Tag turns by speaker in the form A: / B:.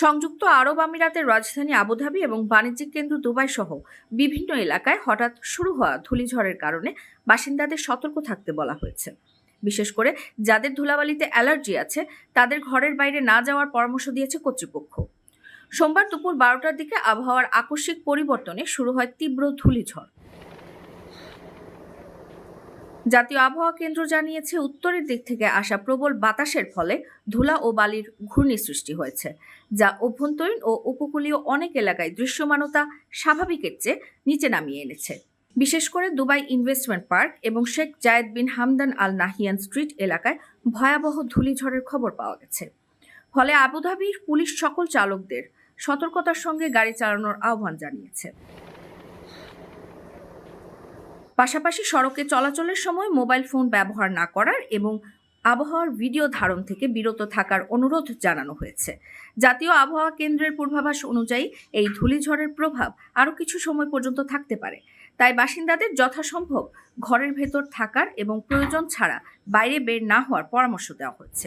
A: সংযুক্ত আরব আমিরাতের রাজধানী আবুধাবি এবং বাণিজ্যিক কেন্দ্র দুবাই সহ বিভিন্ন এলাকায় হঠাৎ শুরু হওয়া ধূলিঝড়ের কারণে বাসিন্দাদের সতর্ক থাকতে বলা হয়েছে। বিশেষ করে যাদের ধুলাবালিতে অ্যালার্জি আছে, তাদের ঘরের বাইরে না যাওয়ার পরামর্শ দিয়েছে কর্তৃপক্ষ। সোমবার দুপুর বারোটার দিকে আবহাওয়ার আকস্মিক পরিবর্তনে শুরু হয় তীব্র ধূলিঝড়। জাতীয় আবহাওয়া কেন্দ্র জানিয়েছে, উত্তরের দিক থেকে আসা প্রবল বাতাসের ফলে ধুলা ও বালির ঘূর্ণি সৃষ্টি হয়েছে, যা অভ্যন্তরীণ ও উপকূলীয় অনেক এলাকায় দৃশ্যমানতা স্বাভাবিকের চেয়ে নিচে নামিয়ে এনেছে। বিশেষ করে দুবাই ইনভেস্টমেন্ট পার্ক এবং Sheikh Zayed bin Hamdan Al Nahyan street এলাকায় ভয়াবহ ধূলিঝড়ের খবর পাওয়া গেছে। ফলে আবুধাবির পুলিশ সকল চালকদের সতর্কতার সঙ্গে গাড়ি চালানোর আহ্বান জানিয়েছে। পাশাপাশি সড়কে চলাচলের সময় মোবাইল ফোন ব্যবহার না করার এবং আবহাওয়ার ভিডিও ধারণ থেকে বিরত থাকার অনুরোধ জানানো হয়েছে। জাতীয় আবহাওয়া কেন্দ্রের পূর্বাভাস অনুযায়ী এই ধূলিঝড়ের প্রভাব আরও কিছু সময় পর্যন্ত থাকতে পারে। তাই বাসিন্দাদের যথাসম্ভব ঘরের ভেতর থাকার এবং প্রয়োজন ছাড়া বাইরে বের না হওয়ার পরামর্শ দেওয়া হচ্ছে